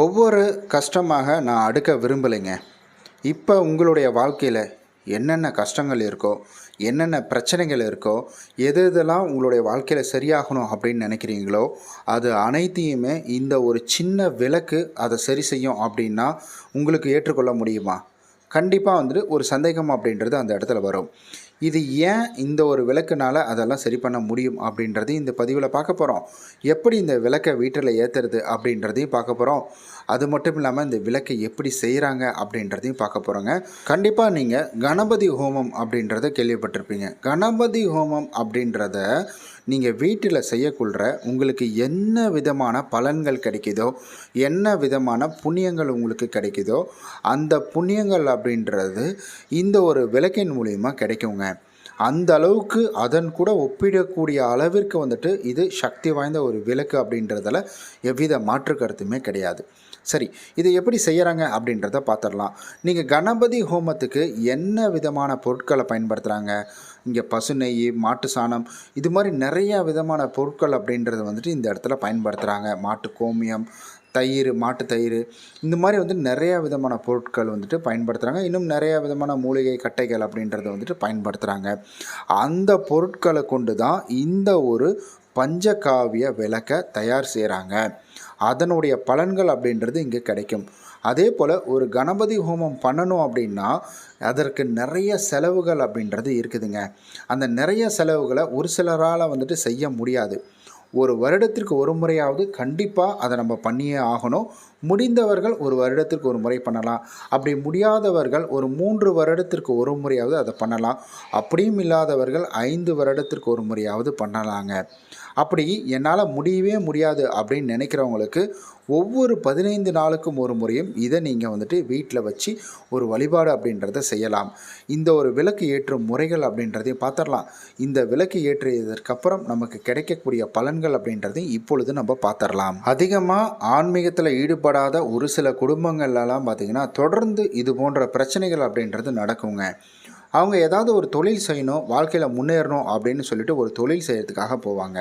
ஒவ்வொரு கஷ்டமாக நான் அடுக்க விரும்பலைங்க. இப்போ உங்களுடைய வாழ்க்கையில் என்னென்ன கஷ்டங்கள் இருக்கோ என்னென்ன பிரச்சனைகள் இருக்கோ எது எதெல்லாம் உங்களுடைய வாழ்க்கையில் சரியாகணும் அப்படின்னு நினைக்கிறீங்களோ அது அனைத்தையுமே இந்த ஒரு சின்ன விளக்கு அதை சரி செய்யும் அப்படின்னா உங்களுக்கு ஏற்றுக்கொள்ள முடியுமா? கண்டிப்பாக வந்துட்டு ஒரு சந்தேகம் அப்படின்றது அந்த இடத்துல வரும். இது ஏன் இந்த ஒரு விளக்குனால அதெல்லாம் சரி பண்ண முடியும் அப்படின்றதையும் இந்த பதிவில் பார்க்க போகிறோம் எப்படி இந்த விளக்கை வீட்டில் ஏற்றுறது அப்படின்றதையும் பார்க்க போகிறோம் அது மட்டும் இல்லாமல் இந்த விளக்கை எப்படி செய்கிறாங்க அப்படின்றதையும் பார்க்க போகிறோங்க கண்டிப்பாக நீங்கள் கணபதி ஹோமம் அப்படின்றத கேள்விப்பட்டிருப்பீங்க. கணபதி ஹோமம் அப்படின்றத நீங்கள் வீட்டில் செய்யக்குள்ள உங்களுக்கு என்ன விதமான பலன்கள் கிடைக்குதோ என்ன விதமான புண்ணியங்கள் உங்களுக்கு கிடைக்குதோ அந்த புண்ணியங்கள் அப்படின்றது இந்த ஒரு விளக்கின் மூலிமா கிடைக்குங்க. அந்த அளவுக்கு அதன் கூட ஒப்பிடக்கூடிய அளவிற்கு வந்துட்டு இது சக்தி வாய்ந்த ஒரு விளக்கு அப்படின்றதில் எவ்வித மாற்று கருத்துமே கிடையாது. சரி இதை எப்படி செய்கிறாங்க அப்படின்றத பார்த்துடலாம் நீங்கள் கணபதி ஹோமத்துக்கு என்ன விதமான பொருட்களை பயன்படுத்துகிறாங்க இங்கே பசு நெய் மாட்டு சாணம் இது மாதிரி நிறையா விதமான பொருட்கள் அப்படின்றது வந்துட்டு இந்த இடத்துல பயன்படுத்துகிறாங்க மாட்டு கோமியம் தயிர் மாட்டு தயிர் இந்த மாதிரி வந்து நிறையா விதமான பொருட்கள் வந்துட்டு பயன்படுத்துகிறாங்க இன்னும் நிறையா விதமான மூலிகை கட்டைகள் அப்படின்றத வந்துட்டு பயன்படுத்துகிறாங்க அந்த பொருட்களை கொண்டு தான் இந்த ஒரு பஞ்சகாவிய விளக்கை தயார் செய்கிறாங்க அதனுடைய பலன்கள் அப்படின்றது இங்கே கிடைக்கும். அதே போல் ஒரு கணபதி ஹோமம் பண்ணணும் அப்படின்னா அதற்கு நிறைய செலவுகள் அப்படின்றது இருக்குதுங்க. அந்த நிறைய செலவுகளை ஒரு சிலரால் வந்துட்டு செய்ய முடியாது. ஒரு வருடத்திற்கு ஒரு முறையாவது கண்டிப்பாக அதை நம்ம பண்ணியே ஆகணும். முடிந்தவர்கள் ஒரு வருடத்திற்கு ஒரு முறை பண்ணலாம். அப்படி முடியாதவர்கள் ஒரு மூன்று வருடத்திற்கு ஒரு முறையாவது அதை பண்ணலாம். அப்படியும் இல்லாதவர்கள் ஐந்து வருடத்திற்கு ஒரு முறையாவது பண்ணலாங்க. அப்படி என்னால் முடியவே முடியாது அப்படின்னு நினைக்கிறவங்களுக்கு ஒவ்வொரு பதினைந்து நாளுக்கும் ஒரு முறையும் இதை நீங்கள் வந்துட்டு வீட்டில் வச்சு ஒரு வழிபாடு அப்படின்றத செய்யலாம். இந்த ஒரு விளக்கு ஏற்றும் முறைகள் அப்படின்றதையும் பார்த்துடலாம் இந்த விளக்கு ஏற்றியதற்கப்புறம் நமக்கு கிடைக்கக்கூடிய பலன்கள் அப்படின்றதையும் இப்பொழுது நம்ம பார்த்துடலாம் அதிகமாக ஆன்மீகத்தில் ஈடுபாடு ஈடுபடாத ஒரு சில குடும்பங்கள்லாம் பார்த்திங்கன்னா தொடர்ந்து இது போன்ற பிரச்சனைகள் அப்படின்றது நடக்குங்க. அவங்க ஏதாவது ஒரு தொழில் செய்யணும் வாழ்க்கையில் முன்னேறணும் அப்படின்னு சொல்லிட்டு ஒரு தொழில் செய்கிறதுக்காக போவாங்க.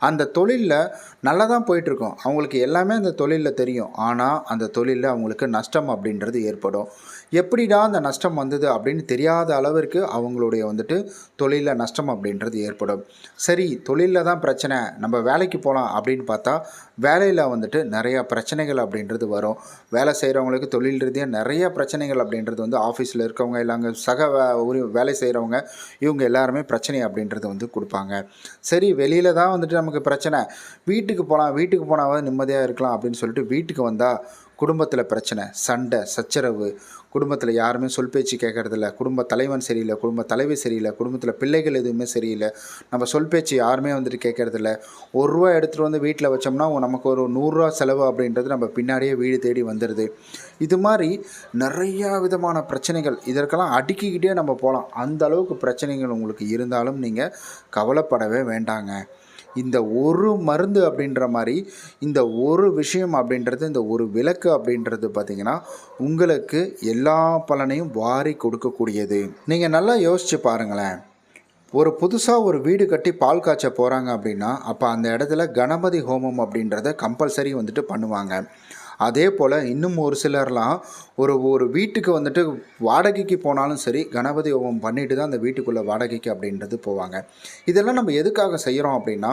அந்த தொழிலில் நல்லா தான் போயிட்டுருக்கோம். அவங்களுக்கு எல்லாமே அந்த தொழிலில் தெரியும். ஆனால் அந்த தொழிலில் அவங்களுக்கு நஷ்டம் அப்படின்றது ஏற்படும். எப்படிடா அந்த நஷ்டம் வந்தது அப்படின்னு தெரியாத அளவிற்கு அவங்களுடைய வந்துட்டு தொழிலில் நஷ்டம் அப்படின்றது ஏற்படும். சரி தொழிலில் தான் பிரச்சனை. நம்ம வேலைக்கு போகலாம் அப்படின்னு பார்த்தா வேலையில் வந்துட்டு நிறையா பிரச்சனைகள் அப்படின்றது வரும். வேலை செய்கிறவங்களுக்கு தொழில் ரீதியாக நிறைய பிரச்சனைகள் அப்படின்றது வந்து ஆஃபீஸில் இருக்கவங்க இல்லை அங்கே சக வே- வேலை செய்கிறவங்க இவங்க எல்லாருமே பிரச்சனை அப்படின்றது வந்து கொடுப்பாங்க. சரி வெளியில் தான் வந்துட்டு நமக்கு பிரச்சனை. வீட்டுக்கு போகலாம் வீட்டுக்கு போனாவது நிம்மதியாக இருக்கலாம் அப்படின்னு சொல்லிட்டு வீட்டுக்கு வந்தால் குடும்பத்தில் பிரச்சனை. சண்டை சச்சரவு. குடும்பத்தில் யாருமே சொல் பேச்சு கேட்கறதில்ல குடும்ப தலைவன் சரியில்லை குடும்ப தலைவி சரியில்லை குடும்பத்தில் பிள்ளைகள் எதுவுமே சரியில்லை. நம்ம சொல் பேச்சு யாருமே வந்துட்டு கேட்கறதில்ல ஒரு ரூபா எடுத்துகிட்டு வந்து வீட்டில் வச்சோம்னா நமக்கு ஒரு நூறுரூவா செலவு அப்படின்றது நம்ம பின்னாடியே வீடு தேடி வந்துடுது இது மாதிரி நிறையா விதமான பிரச்சனைகள். இதற்கெல்லாம் அடுக்கிக்கிட்டே நம்ம போகலாம். அந்த அளவுக்கு பிரச்சனைகள் உங்களுக்கு இருந்தாலும் நீங்கள் கவலைப்படவே வேண்டாங்க. இந்த ஒரு மருந்து அப்படின்ற மாதிரி இந்த ஒரு விஷயம் அப்படின்றது இந்த ஒரு விளக்கு அப்படின்றது பார்த்திங்கன்னா உங்களுக்கு எல்லா பலனையும் வாரி கொடுக்கக்கூடியது. நீங்கள் நல்லா யோசித்து பாருங்களேன். ஒரு புதுசாக ஒரு வீடு கட்டி பால் காய்ச்ச போகிறாங்க அப்படின்னா அப்போ அந்த இடத்துல கணபதி ஹோமம் அப்படின்றத கம்பல்சரி வந்துட்டு பண்ணுவாங்க. அதே போல் இன்னும் ஒரு சிலர்லாம் ஒரு ஒரு வீட்டுக்கு வந்துட்டு வாடகைக்கு போனாலும் சரி கணபதி ஹோமம் பண்ணிட்டு தான் அந்த வீட்டுக்குள்ளே வாடகைக்கு அப்படின்றது போவாங்க. இதெல்லாம் நம்ம எதுக்காக செய்கிறோம் அப்படின்னா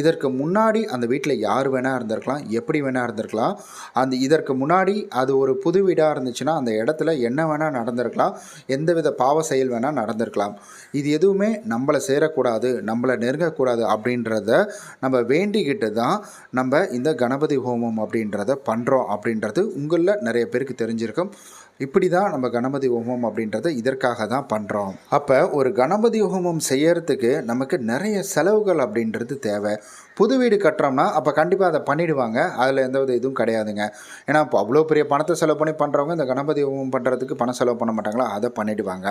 இதற்கு முன்னாடி அந்த வீட்டில் யார் வேணால் இருந்திருக்கலாம் எப்படி வேணால் இருந்திருக்கலாம். அந்த இதற்கு முன்னாடி அது ஒரு புது வீடாக இருந்துச்சுன்னா அந்த இடத்துல என்ன வேணால் நடந்திருக்கலாம் எந்தவித பாவ செயல் வேணால் நடந்திருக்கலாம். இது எதுவுமே நம்மளை சேரக்கூடாது நம்மளை நெருங்கக்கூடாது அப்படின்றத நம்ம வேண்டிக்கிட்டு தான் நம்ம இந்த கணபதி ஹோமம் அப்படின்றத பண்ணுறோம் அப்படின்றது உங்களில் நிறைய பேருக்கு தெரிஞ்சிருக்கும். இப்படி தான் நம்ம கணபதி ஹோமம் அப்படின்றத இதற்காக தான் பண்ணுறோம் அப்போ ஒரு கணபதி ஹோமம் செய்யறதுக்கு நமக்கு நிறைய செலவுகள் அப்படின்றது தேவை. புது வீடு கட்டுறோம்னா அப்போ கண்டிப்பாக அதை பண்ணிடுவாங்க. அதில் எந்த வித இதுவும் கிடையாதுங்க. ஏன்னா இப்போ அவ்வளோ பெரிய பணத்தை செலவு பண்ணி பண்ணுறவங்க இந்த கணபதி ஹோமம் பண்ணுறதுக்கு பணம் செலவு பண்ண மாட்டாங்களா? அதை பண்ணிடுவாங்க.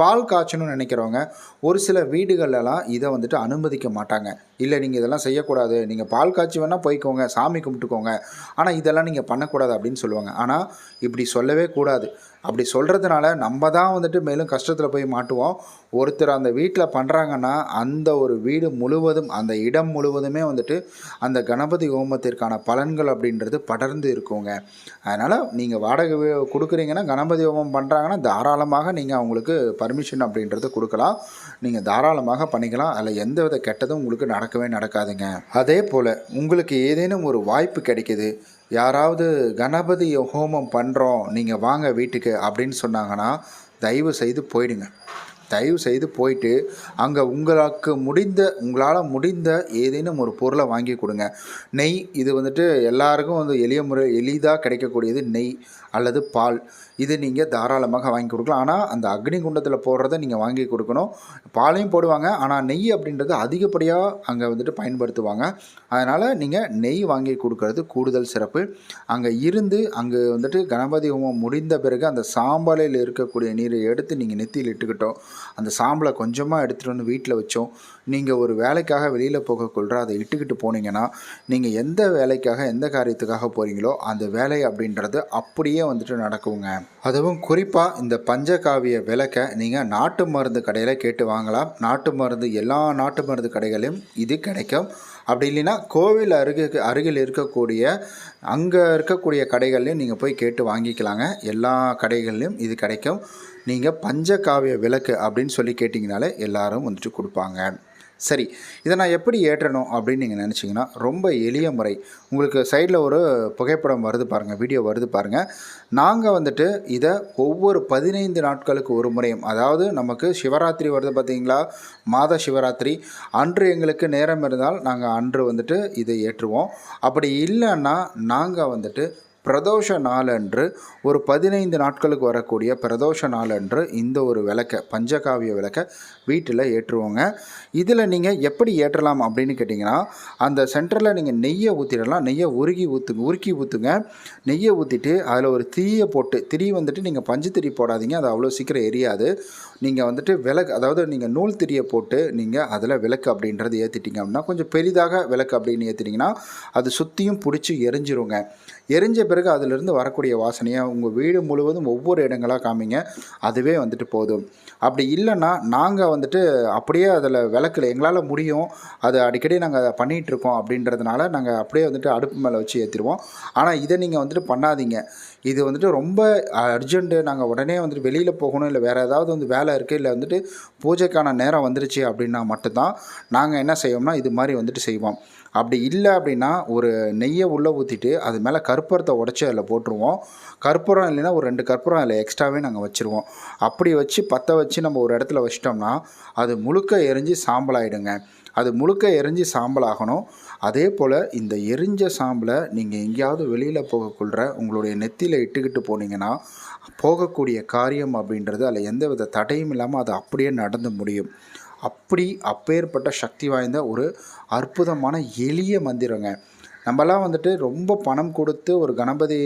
பால் காய்ச்சணும்னு நினைக்கிறவங்க ஒரு சில வீடுகளெல்லாம் இதை வந்துட்டு அனுமதிக்க மாட்டாங்க. இல்லை நீங்கள் இதெல்லாம் செய்யக்கூடாது. நீங்கள் பால் காய்ச்சி வேணால் போய்க்கோங்க சாமி கும்பிட்டுக்கோங்க. ஆனால் இதெல்லாம் நீங்கள் பண்ணக்கூடாது அப்படின்னு சொல்லுவாங்க. ஆனால் இப்படி சொல்லவே கூடாது. அப்படி சொல்கிறதுனால நம்ம தான் வந்துட்டு மேலும் கஷ்டத்தில் போய் மாட்டுவோம். ஒருத்தர் அந்த வீட்டில் பண்ணுறாங்கன்னா அந்த ஒரு வீடு முழுவதும் அந்த இடம் முழுவதுமே வந்துட்டு அந்த கணபதி ஹோமத்திற்கான பலன்கள் அப்படின்றது படர்ந்து இருக்குங்க. அதனால் நீங்கள் வாடகை கொடுக்குறீங்கன்னா கணபதி ஹோமம் பண்ணுறாங்கன்னா தாராளமாக நீங்கள் அவங்களுக்கு பர்மிஷன் அப்படின்றது கொடுக்கலாம். நீங்கள் தாராளமாக பண்ணிக்கலாம். அதில் எந்த வித கெட்டதும் உங்களுக்கு நடக்கவே நடக்காதுங்க. அதே போல் உங்களுக்கு ஏதேனும் ஒரு வாய்ப்பு கிடைக்கிது யாராவது கணபதி ஹோமம் பண்ணுறோம் நீங்கள் வாங்க வீட்டுக்கு அப்படின்னு சொன்னாங்கன்னா தயவு செய்து போயிடுங்க. தயவு செய்து போயிட்டு அங்கே உங்களுக்கு முடிந்த உங்களால் முடிந்த ஏதேனும் ஒரு பொருளை வாங்கி கொடுங்க. நெய் இது வந்துட்டு எல்லாருக்கும் வந்து எளிய முறை எளிதாக கிடைக்கக்கூடியது நெய். அல்லது பால். இது நீங்கள் தாராளமாக வாங்கி கொடுக்கலாம். ஆனால் அந்த அக்னி குண்டத்தில் போடுறத நீங்கள் வாங்கி கொடுக்கணும். பாலையும் போடுவாங்க. ஆனால் நெய் அப்படின்றது அதிகப்படியாக அங்கே வந்துட்டு பயன்படுத்துவாங்க. அதனால் நீங்கள் நெய் வாங்கி கொடுக்கறது கூடுதல் சிறப்பு. அங்கே இருந்து அங்கே வந்துட்டு கணபதி ஹோமம் முடிந்த பிறகு அந்த சாம்பலில் இருக்கக்கூடிய நீரை எடுத்து நீங்கள் நெத்தியில் இட்டுக்கிட்டோம். அந்த சாம்பலை கொஞ்சமாக எடுத்துகிட்டு வந்து வீட்டில் வச்சோம். நீங்கள் ஒரு வேலைக்காக வெளியில் போகக்குள்ள அதை இட்டுக்கிட்டு போனீங்கன்னா நீங்கள் எந்த வேலைக்காக எந்த காரியத்துக்காக போகிறீங்களோ அந்த வேலை அப்படின்றது அப்படியே வந்துட்டு நடக்குங்க. அதுவும் குறிப்பாக இந்த பஞ்சகாவிய விளக்கை நீங்கள் நாட்டு மருந்து கடையில் கேட்டு வாங்கலாம். நாட்டு மருந்து எல்லா நாட்டு மருந்து கடைகளிலும் இது கிடைக்கும். அப்படி இல்லைன்னா கோவில் அருகு அருகில் இருக்கக்கூடிய அங்கே இருக்கக்கூடிய கடைகள்லையும் நீங்கள் போய் கேட்டு வாங்கிக்கலாங்க. எல்லா கடைகள்லையும் இது கிடைக்கும். நீங்கள் பஞ்சகாவிய விளக்கு அப்படின்னு சொல்லி கேட்டிங்கனாலே எல்லாரும் வந்துட்டு கொடுப்பாங்க. சரி இதை நான் எப்படி ஏற்றணும் அப்படின்னு நீங்கள் நினச்சிங்கன்னா ரொம்ப எளிய முறை. உங்களுக்கு சைடில் ஒரு புகைப்படம் வருது பாருங்கள் வீடியோ வருது பாருங்கள் நாங்கள் வந்துட்டு இதை ஒவ்வொரு பதினைந்து நாட்களுக்கு ஒரு முறையும் அதாவது நமக்கு சிவராத்திரி வருது பார்த்தீங்களா மாத சிவராத்திரி. அன்று எங்களுக்கு நேரம் இருந்தால் நாங்கள் அன்று வந்துட்டு இதை ஏற்றுவோம். அப்படி இல்லைன்னா நாங்கள் வந்துட்டு பிரதோஷ நாளன்று ஒரு பதினைந்து நாட்களுக்கு வரக்கூடிய பிரதோஷ நாளன்று இந்த ஒரு விளக்கை பஞ்சகாவிய விளக்கை வீட்டில் ஏற்றுவோங்க. இதில் நீங்கள் எப்படி ஏற்றலாம் அப்படின்னு கேட்டிங்கன்னா அந்த சென்டரில் நீங்கள் நெய்யை ஊற்றிடலாம் நெய்யை உருகி ஊற்றுங்க உருக்கி ஊற்றுங்க நெய்யை ஊற்றிட்டு அதில் ஒரு திரியை போட்டு திரி வந்துட்டு நீங்கள் பஞ்சு திரி போடாதீங்க. அது அவ்வளோ சீக்கிரம் எரியாது. நீங்கள் வந்துட்டு விளக்கு அதாவது நீங்கள் நூல் திரியை போட்டு நீங்கள் அதில் விளக்கு அப்படின்றது ஏற்றிட்டீங்க அப்படின்னா கொஞ்சம் பெரிதாக விளக்கு அப்படின்னு ஏற்றிட்டிங்கன்னா அது சுற்றியும் பிடிச்சி எரிஞ்சிருங்க. எரிஞ்ச பிறகு அதிலிருந்து வரக்கூடிய வாசனையை உங்கள் வீடு முழுவதும் ஒவ்வொரு இடங்களாக காமிங்க. அதுவே வந்துட்டு போதும். அப்படி இல்லைன்னா நாங்கள் வந்துட்டு அப்படியே அதில் விளக்கில் எங்களால் முடியும். அது அடிக்கடி நாங்கள் அதை பண்ணிகிட்டு இருக்கோம் அப்படின்றதுனால நாங்கள் அப்படியே வந்துட்டு அடுப்பு மேலே வச்சு ஏற்றிடுவோம் ஆனால் இதை நீங்கள் வந்துட்டு பண்ணாதீங்க. இது வந்துட்டு ரொம்ப அர்ஜென்ட்டு நாங்கள் உடனே வந்துட்டு வெளியில் போகணும் இல்லை வேறு ஏதாவது வந்து வேலை இருக்குது இல்லை வந்துட்டு பூஜைக்கான நேரம் வந்துருச்சு அப்படின்னா மட்டும்தான் நாங்கள் என்ன செய்வோம்னா இது மாதிரி வந்துட்டு செய்வோம். அப்படி இல்லை அப்படின்னா ஒரு நெய்யை உள்ளே ஊற்றிட்டு அது மேலே கற்பூரத்தை உடச்சி அதில் போட்டுருவோம். கற்பூரம் இல்லைன்னா ஒரு ரெண்டு கற்பூரம் அதில் எக்ஸ்ட்ராவே நாங்கள் வச்சுருவோம். அப்படி வச்சு பற்ற வச்சு நம்ம ஒரு இடத்துல வச்சிட்டோம்னா அது முழுக்க எரிஞ்சு சாம்பலாயிடுங்க. அது முழுக்க எரிஞ்சு சாம்பலாகணும். அதே போல் இந்த எரிஞ்ச சாம்பலை நீங்கள் எங்கேயாவது வெளியில் போகக்குள்ள உங்களுடைய நெத்தியில் இட்டுக்கிட்டு போனீங்கன்னா போகக்கூடிய காரியம் அப்படின்றது அதில் எந்த வித தடையும் இல்லாமல் அது அப்படியே நடந்து முடியும். அப்படி அப்பேற்பட்ட சக்தி வாய்ந்த ஒரு அற்புதமான எளிய மந்திரங்க. நம்மலாம் வந்துட்டு ரொம்ப பணம் கொடுத்து ஒரு கணபதி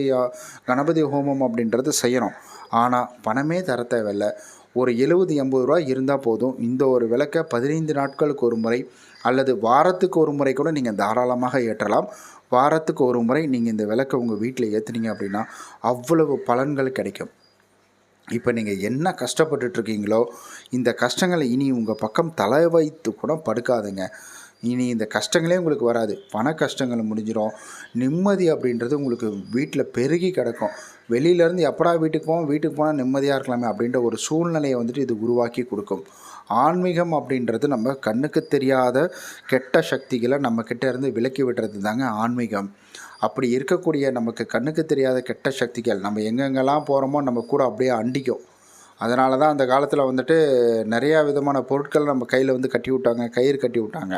கணபதி ஹோமம் அப்படின்றது செய்யணும் ஆனால் பணமே தர தேவையில்லை. ஒரு எழுபது எண்பது ரூபா இருந்தால் போதும். இந்த ஒரு விளக்கை பதினைந்து நாட்களுக்கு ஒரு முறை அல்லது வாரத்துக்கு ஒரு முறை கூட நீங்கள் தாராளமாக ஏற்றலாம். வாரத்துக்கு ஒரு முறை நீங்கள் இந்த விளக்கை உங்கள் வீட்டில் ஏற்றுனீங்க அப்படின்னா அவ்வளவு பலன்கள் கிடைக்கும். இப்போ நீங்கள் என்ன கஷ்டப்பட்டுட்ருக்கீங்களோ இந்த கஷ்டங்களை இனி உங்கள் பக்கம் தலை வைத்து கூட படுக்காதுங்க. இனி இந்த கஷ்டங்களே உங்களுக்கு வராது. பண கஷ்டங்கள் முடிஞ்சிடும் நிம்மதி அப்படின்றது உங்களுக்கு வீட்டில் பெருகி கிடக்கும். வெளியிலேருந்து எப்படா வீட்டுக்கு போவோம் வீட்டுக்கு போனால் நிம்மதியாக இருக்கலாமே அப்படின்ற ஒரு சூழ்நிலையை வந்துட்டு இது உருவாக்கி கொடுக்கும். ஆன்மீகம் அப்படின்றது நம்ம கண்ணுக்கு தெரியாத கெட்ட சக்திகளை நம்ம இருந்து விலக்கி விடுறது தாங்க ஆன்மீகம். அப்படி இருக்கக்கூடிய நமக்கு கண்ணுக்கு தெரியாத கெட்ட சக்திகள் நம்ம எங்கெங்கெல்லாம் போகிறோமோ நம்ம கூட அப்படியே அண்டிக்கும். அதனால தான் அந்த காலத்தில் வந்துட்டு நிறையா விதமான பொருட்கள் நம்ம கையில் வந்து கட்டி விட்டாங்க கயிறு கட்டி விட்டாங்க.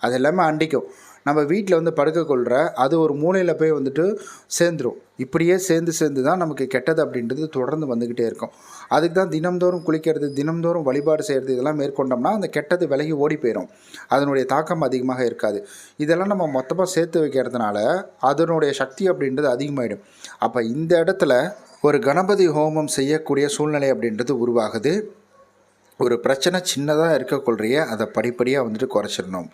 அது எல்லாமே அண்டிக்கும். நம்ம வீட்டில் வந்து படுக்க கொள்கிற அது ஒரு மூலையில் போய் வந்துட்டு சேர்ந்துடும் இப்படியே சேர்ந்து சேர்ந்து தான் நமக்கு கெட்டது அப்படின்றது தொடர்ந்து வந்துக்கிட்டே இருக்கும். அதுக்கு தான் தினம்தோறும் குளிக்கிறது தினம்தோறும் வழிபாடு செய்கிறது இதெல்லாம் மேற்கொண்டோம்னா அந்த கெட்டது விலகி ஓடி போயிடும் அதனுடைய தாக்கம் அதிகமாக இருக்காது. இதெல்லாம் நம்ம மொத்தமாக சேர்த்து வைக்கிறதுனால அதனுடைய சக்தி அப்படின்றது அதிகமாகிடும் அப்போ இந்த இடத்துல ஒரு கணபதி ஹோமம் செய்யக்கூடிய சூழ்நிலை அப்படின்றது உருவாகுது. ஒரு பிரச்சனை சின்னதாக இருக்கக்கொள்றிய அதை படிப்படியாக வந்துட்டு குறைச்சிடணும்.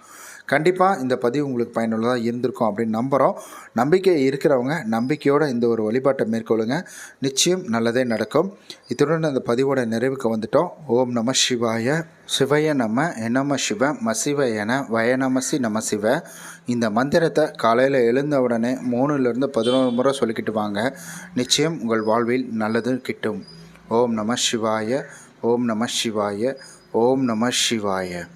கண்டிப்பாக இந்த பதிவு உங்களுக்கு பயனுள்ளதாக இருந்திருக்கும் அப்படின்னு நம்புகிறோம் நம்பிக்கை இருக்கிறவங்க நம்பிக்கையோடு இந்த ஒரு வழிபாட்டை மேற்கொள்ளுங்க. நிச்சயம் நல்லதே நடக்கும். இத்துடன் அந்த பதிவோட நிறைவுக்கு வந்துட்டோம். ஓம் நம சிவாய சிவய நம எனம சிவ மசிவ என வயநமசி நம சிவ. இந்த மந்திரத்தை காலையில் எழுந்த உடனே மூணுலேருந்து பதினோரு முறை சொல்லிக்கிட்டு வாங்க. நிச்சயம் உங்கள் வாழ்வில் நல்லது கிட்டும். ஓம் நம சிவாய ஓம் நம சிவாய ஓம் நம சிவாய.